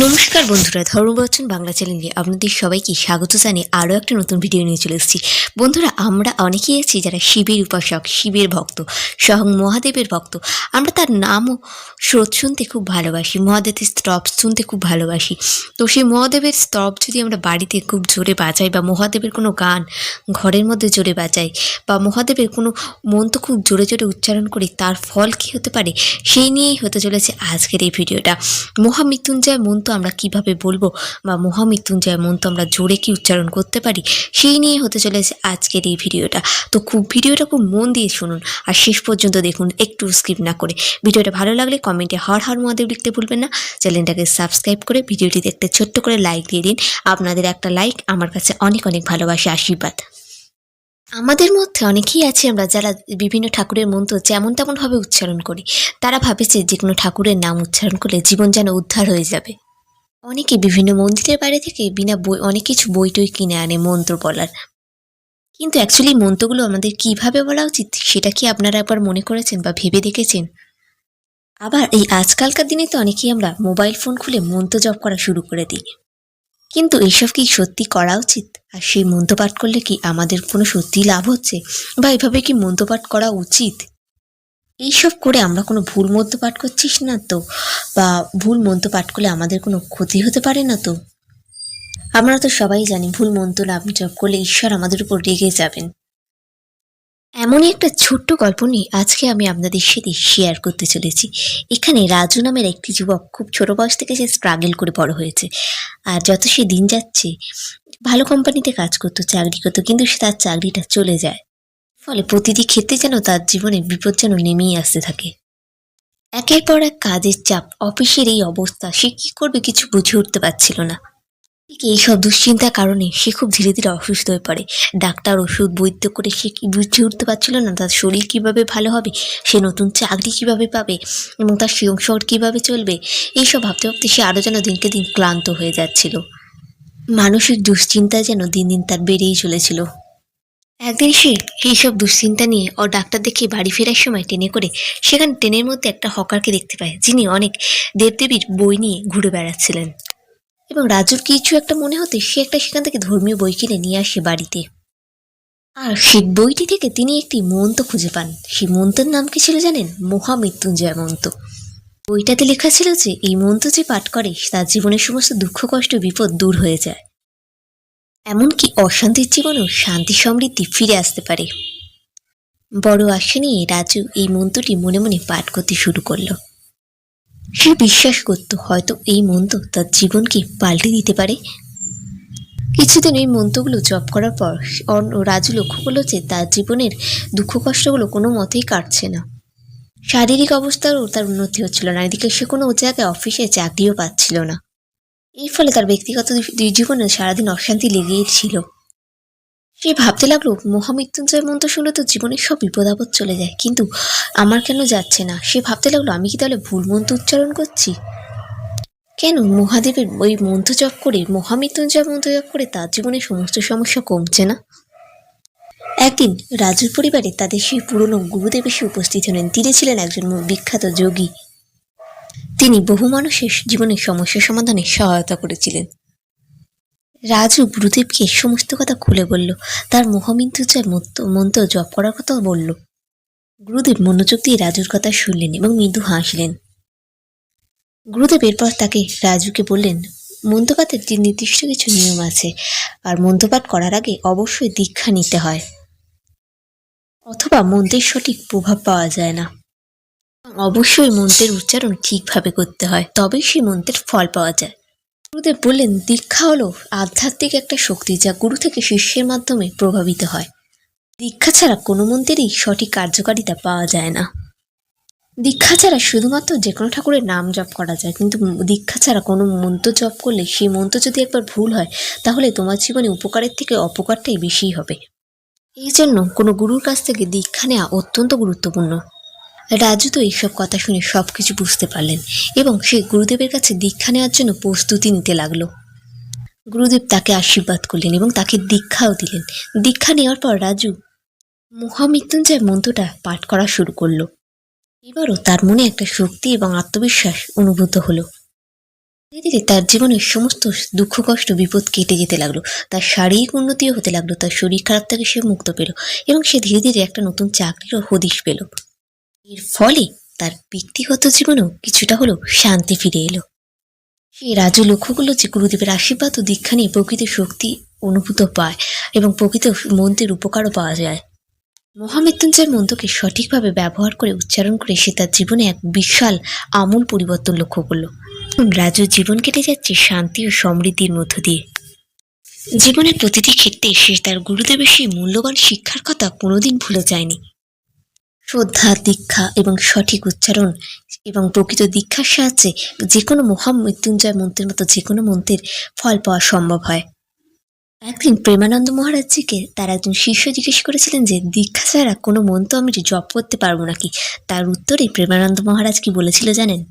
নমস্কার বন্ধুরা, ধর্মবচন বাংলা চ্যানেলে আপনাদের সবাইকে স্বাগত জানিয়ে আরও একটা নতুন ভিডিও নিয়ে চলে এসেছি। বন্ধুরা, আমরা অনেকেই আছি যারা শিবের উপাসক, শিবের ভক্ত, স্বয়ং মহাদেবের ভক্ত। আমরা তার নামও স্রোত শুনতে খুব ভালোবাসি, মহাদেবের স্তব শুনতে খুব ভালোবাসি। তো সেই মহাদেবের স্তব যদি আমরা বাড়িতে খুব জোরে বাজাই বা মহাদেবের কোনো গান ঘরের মধ্যে জোরে বাজাই বা মহাদেবের কোনো মন্ত্র খুব জোরে জোরে উচ্চারণ করি, তার ফল কী হতে পারে? সেই নিয়েই হতে চলেছে আজকের এই ভিডিওটা মহামৃত্যুঞ্জয় মন্ত্র আমরা কীভাবে বলব বা মহামৃত্যুঞ্জয় মন্ত্র আমরা জোরে কি উচ্চারণ করতে পারি, সেই নিয়ে হতে চলেছে আজকের এই ভিডিওটা। তো খুব ভিডিওটা খুব মন দিয়ে শুনুন আর শেষ পর্যন্ত দেখুন, একটু স্কিপ না করে। ভিডিওটা ভালো লাগলে কমেন্টে হর হর মহাদেব লিখতে ভুলবেন না। চ্যানেলটাকে সাবস্ক্রাইব করে ভিডিওটি দেখতে ছোট্ট করে লাইক দিয়ে দিন। আপনাদের একটা লাইক আমার কাছে অনেক অনেক ভালোবাসা, আশীর্বাদ। আমাদের মধ্যে অনেকেই আছে আমরা যারা বিভিন্ন ঠাকুরের মন্ত্র যেমন তেমনভাবে উচ্চারণ করি। তারা ভাবেছে যে কোনো ঠাকুরের নাম উচ্চারণ করলে জীবন যেন উদ্ধার হয়ে যাবে। অনেকে বিভিন্ন মন্দিরের বাইরে থেকে বিনা বই, অনেক কিছু বই টই কিনে আনে মন্ত্র বলার। কিন্তু অ্যাকচুয়ালি মন্ত্রগুলো আমাদের কীভাবে বলা উচিত, সেটা কি আপনারা একবার মনে করেছেন বা ভেবে দেখেছেন? আবার এই আজকালকার দিনে তো অনেকেই আমরা মোবাইল ফোন খুলে মন্ত্র জপ করা শুরু করে দিই। কিন্তু এইসব কি সত্যি করা উচিত? আর সেই মন্ত্রপাঠ করলে কি আমাদের কোনো সত্যি লাভ হচ্ছে? বা এভাবে কি মন্ত্রপাঠ করা উচিত? এইসব করে আমরা কোনো ভুল মন্ত্রপাঠ করছিস না তো? বা ভুল মন্ত্র পাঠ করলে আমাদের কোনো ক্ষতি হতে পারে না তো? আমরা তো সবাই জানি ভুল মন্ত্র নাম জপ করলে ঈশ্বর আমাদের উপর রেগে যাবেন। এমনই একটা ছোট্ট গল্প নিয়ে আজকে আমি আপনাদের সাথে শেয়ার করতে চলেছি। এখানে রাজু নামের একটি যুবক খুব ছোট বয়স থেকে সে স্ট্রাগল করে বড় হয়েছে। আর যত সে দিন যাচ্ছে, ভালো কোম্পানিতে কাজ করতো, চাকরি করতো, কিন্তু সে তার চাকরিটা চলে যায়। ফলে প্রতিটি ক্ষেত্রে যেন তার জীবনে বিপদ যেন নেমেই আসতে থাকে। একের পর এক কাজের চাপ, অফিসের এই অবস্থা, সে কি করবে কিছু বুঝে উঠতে পারছিল না। ঠিক এই সব দুশ্চিন্তার কারণে সে খুব ধীরে ধীরে অসুস্থ হয়ে পড়ে। ডাক্তার ওষুধ বৈদ্য করে সে কি বুঝে উঠতে পারছিল না, তার শরীর কীভাবে ভালো হবে, সে নতুন চাকরি কীভাবে পাবে এবং তার সংসার কীভাবে চলবে, এইসব ভাবতে ভাবতে সে আরও যেন দিনকে দিন ক্লান্ত হয়ে যাচ্ছিল। মানসিক দুশ্চিন্তা যেন দিন দিন তার বেড়েই চলেছিল। একদিন সে এইসব দুশ্চিন্তা নিয়ে ও ডাক্তার দেখিয়ে বাড়ি ফেরার সময় ট্রেনে করে সেখানে ট্রেনের মধ্যে একটা হকারকে দেখতে পায়, যিনি অনেক দেবদেবীর বই নিয়ে ঘুরে বেড়াচ্ছিলেন। এবং রাজুর কিছু একটা মনে হতে সে একটা সেখান থেকে ধর্মীয় বই কিনে নিয়ে আসে বাড়িতে। আর সেই বইটি থেকে তিনি একটি মন্ত্র খুঁজে পান। সেই মন্ত্রের নাম কি ছিল জানেন? মহামৃত্যুঞ্জয় মন্ত্র। বইটাতে লেখা ছিল যে, এই মন্ত্র যে পাঠ করে, তার জীবনের সমস্ত দুঃখ, কষ্ট, বিপদ দূর হয়ে যায়। এমনকি অশান্তির জীবনেও শান্তি সমৃদ্ধি ফিরে আসতে পারে। বড় আশা নিয়ে রাজু এই মন্ত্রটি মনে মনে পাঠ করতে শুরু করল। সে বিশ্বাস করত হয়তো এই মন্ত্র তার জীবনকে পাল্টে দিতে পারে। কিছুদিন এই মন্ত্রগুলো জপ করার পর অন- রাজু লক্ষ্য করল যে তার জীবনের দুঃখ কষ্টগুলো কোনো মতেই কাটছে না। শারীরিক অবস্থারও তার উন্নতি হচ্ছিল না, এদিকে সে কোনো জায়গায় অফিসে চাকরিও পাচ্ছিল না। এই ফলে তার ব্যক্তিগত জীবনে সারাদিন অশান্তি লেগেই ছিল। সে ভাবতে লাগল, মহামৃত্যুঞ্জয় মন্ত্র শুনলে তো জীবনের সব বিপদ আপদ চলে যায়, কিন্তু আমার কেন যাচ্ছে না? সে ভাবতে লাগল, আমি কি তাহলে ভুল মন্ত্র উচ্চারণ করছি? কেন? মহাদেবের ওই মন্ত্র জপ করে, মহামৃত্যুঞ্জয় মন্ত্র জপ করে তার জীবনের সমস্ত সমস্যা কমছে না? একদিন রাজুর পরিবারে তাদের সেই পুরনো গুরুদেব এসে উপস্থিত হলেন। তিনি ছিলেন একজন বিখ্যাত যোগী। তিনি বহু মানুষের জীবনের সমস্যা সমাধানে সহায়তা করেছিলেন। রাজু গুরুদেবকে সমস্ত কথা খুলে বলল, তার মহামৃত্যুঞ্জয় মন্ত্র- জপ করার কথা বলল। গুরুদেব মনোযোগ দিয়ে রাজুর কথা শুনলেন এবং মৃদু হাসলেন। গুরুদেব এরপর তাকে রাজুকে বললেন মন্ত্রপাঠের যে নির্দিষ্ট কিছু নিয়ম আছে আর মন্ত্রপাঠ করার আগে অবশ্যই দীক্ষা নিতে হয়। অথবা মন্ত্রের সঠিক প্রভাব পাওয়া যায় না। অবশ্যই মন্ত্রের উচ্চারণ ঠিকভাবে করতে হয়, তবেই সেই মন্ত্রের ফল পাওয়া যায়। গুরুদেব বললেন, দীক্ষা হলো আধ্যাত্মিক একটা শক্তি যা গুরু থেকে শিষ্যের মাধ্যমে প্রভাবিত হয়। দীক্ষা ছাড়া কোনো মন্ত্রেরই সঠিক কার্যকারিতা পাওয়া যায় না। দীক্ষা ছাড়া শুধুমাত্র যে কোনো ঠাকুরের নাম জপ করা যায়, কিন্তু দীক্ষা ছাড়া কোনো মন্ত্র জপ করলে সেই মন্ত্র যদি একবার ভুল হয়, তাহলে তোমার জীবনে উপকারের থেকে অপকারটাই বেশি হবে। এই জন্য কোনো গুরুর কাছ থেকে দীক্ষা নেওয়া অত্যন্ত গুরুত্বপূর্ণ। রাজু তো এইসব কথা শুনে সব কিছু বুঝতে পারলেন এবং সে গুরুদেবের কাছে দীক্ষা নেওয়ার জন্য প্রস্তুতি নিতে লাগল। গুরুদেব তাকে আশীর্বাদ করলেন এবং তাকে দীক্ষাও দিলেন। দীক্ষা নেওয়ার পর রাজু মহামৃত্যুঞ্জয় মন্ত্রটা পাঠ করা শুরু করল। এবারও তার মনে একটা শক্তি এবং আত্মবিশ্বাস অনুভূত হলো। ধীরে ধীরে তার জীবনের সমস্ত দুঃখ, কষ্ট, বিপদ কেটে যেতে লাগল। তার শারীরিক উন্নতিও হতে লাগল। তার শরীর খারাপ থেকে সে মুক্ত পেল এবং সে ধীরে ধীরে একটা নতুন চাকরিরও হদিশ পেল। এর ফলে তার ব্যক্তিগত জীবনেও কিছুটা হলেও শান্তি ফিরে এলো। সেই রাজু লক্ষ্যগুলো যে গুরুদেবের আশীর্বাদ ও দীক্ষা নিয়ে প্রকৃত শক্তি অনুভূত পায় এবং প্রকৃত মন্ত্রের উপকারও পাওয়া যায়। মহামৃত্যুঞ্জয়ের মন্ত্রকে সঠিকভাবে ব্যবহার করে উচ্চারণ করে সে তার জীবনে এক বিশাল আমূল পরিবর্তন লক্ষ্য করল। রাজুর জীবন কেটে যাচ্ছে শান্তি ও সমৃদ্ধির মধ্য দিয়ে। জীবনের প্রতিটি ক্ষেত্রে সে তার গুরুদেবের সেই মূল্যবান শিক্ষার কথা কোনোদিন ভুলে যায়নি। শ্রদ্ধা, দীক্ষা এবং সঠিক উচ্চারণ এবং প্রকৃত দীক্ষার সাহায্যে যে কোনো মহামৃত্যুঞ্জয় মন্ত্রের মতো যে কোনো মন্ত্রের ফল পাওয়া সম্ভব হয়। একদিন প্রেমানন্দ মহারাজজিকে তার একজন শিষ্য জিজ্ঞেস করেছিলেন যে, দীক্ষা ছাড়া কোনো মন্ত্র আমি জপ করতে পারব নাকি? তার উত্তরে প্রেমানন্দ মহারাজ কি বলেছিল জানেন?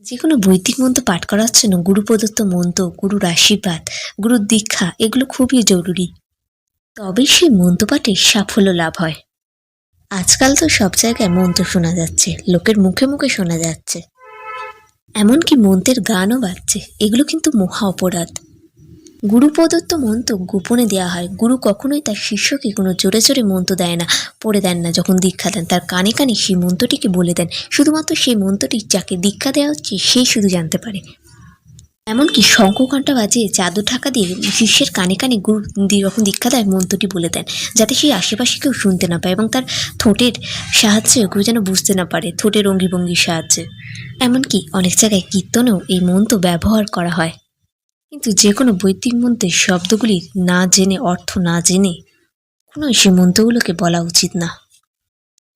যে কোনো বৈদিক মন্ত্র পাঠ করার জন্য গুরু প্রদত্ত মন্ত্র, গুরুর আশীর্বাদ, গুরুর দীক্ষা এগুলো খুবই জরুরি। তবেই সেই মন্ত্র পাঠে সাফল্য লাভ হয়। আজকাল তো সব জায়গায় মন্ত্র শোনা যাচ্ছে, লোকের মুখে মুখে শোনা যাচ্ছে। এমনকি মন্ত্রের গানও বাজছে, এগুলো কিন্তু মহা অপরাধ। গুরু প্রদত্ত মন্ত্র গোপনে দেওয়া হয়, গুরু কখনোই তার শিষ্যকে কোনো জোরে জোরে মন্ত্র দেয় না, পড়ে দেন না, যখন দীক্ষা দেন, তার কানে কানে সেই মন্ত্রটিকে বলে দেন। শুধুমাত্র সেই মন্ত্রটি যাকে দীক্ষা দেওয়া হচ্ছে, সেই শুধু জানতে পারে। এমনকি শঙ্খঘণ্টা বাজিয়ে চাদর ঢাকা দিয়ে শিষ্যের কানে কানে গুরু যখন দীক্ষা দেয় মন্ত্রটি বলে দেন, যাতে সেই আশেপাশে কেউ শুনতে না পায় এবং তার ঠোঁটের সাহায্যে কেউ যেন বুঝতে না পারে ঠোঁটের অঙ্গিভঙ্গির সাহায্যে। এমনকি অনেক জায়গায় কীর্তনেও এই মন্ত্র ব্যবহার করা হয়। কিন্তু যে কোনো বৈদিক মন্ত্রের শব্দগুলির না জেনে, অর্থ না জেনে কোনো সে মন্ত্রগুলোকে বলা উচিত না।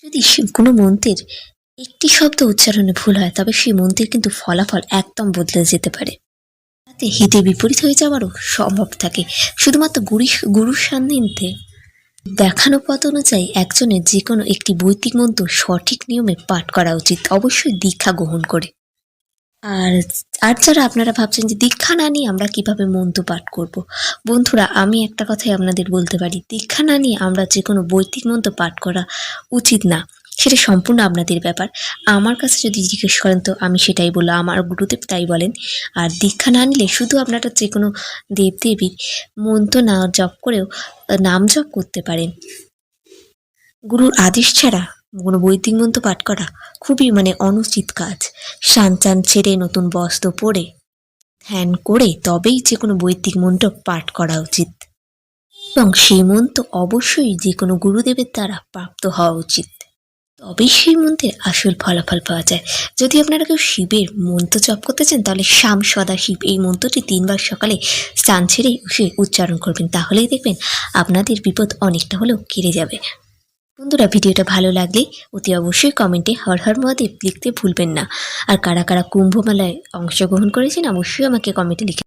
যদি কোনো মন্ত্রের একটি শব্দ উচ্চারণে ভুল হয়, তবে সেই মন্ত্রের কিন্তু ফলাফল একদম বদলে যেতে পারে। তাতে হিতে বিপরীত হয়ে যাওয়ারও সম্ভব থাকে। শুধুমাত্র গুরু, গুরুর সান্নিধ্যে দেখানো পথ অনুযায়ী একজনের যে কোনো একটি বৈদিক মন্ত্র সঠিক নিয়মে পাঠ করা উচিত। অবশ্যই দীক্ষা গ্রহণ করে। আর আর যারা আপনারা ভাবছেন যে দীক্ষা না নিয়ে আমরা কীভাবে মন্ত্র পাঠ করব? বন্ধুরা, আমি একটা কথাই আপনাদের বলতে পারি। দীক্ষা না নিয়ে আমরা যে কোনো বৈদিক মন্ত্র পাঠ করা উচিত না। সেটা সম্পূর্ণ আপনাদের ব্যাপার। আমার কাছে যদি জিজ্ঞেস করেন, তো আমি সেটাই বললাম। আমার গুরুদেব তাই বলেন। আর দীক্ষা না নিলে শুধু আপনারা যে কোনো দেবদেবীর মন্ত্র না জপ করেও নাম জপ করতে পারেন। গুরুর আদেশ ছাড়া কোনো বৈদিক মন্ত্র পাঠ করা খুবই মানে অনুচিত কাজ। সান চান ছেড়ে নতুন বস্ত্র পরে ধ্যান করে তবেই যে কোনো বৈদিক মন্ত্র পাঠ করা উচিত। এবং সেই মন্ত্র অবশ্যই যে কোনো গুরুদেবের দ্বারা প্রাপ্ত হওয়া উচিত। তবেই সেই মন্ত্রের আসল ফলাফল পাওয়া যায়। যদি আপনারা কেউ শিবের মন্ত্র জপ করতে চান, তাহলে শ্যাম সদা শিব এই মন্ত্রটি তিনবার সকালে স্নান ছেড়ে উঠে উচ্চারণ করবেন। তাহলেই দেখবেন আপনাদের বিপদ অনেকটা হলেও কেটে যাবে। বন্ধুরা, ভিডিওটা ভালো লাগলে অতি অবশ্যই কমেন্টে হর হর মহাদেব লিখতে ভুলবেন না। আর কারা কারা কুম্ভ মেলায় অংশগ্রহণ করেছেন, অবশ্যই আমাকে কমেন্টে লিখে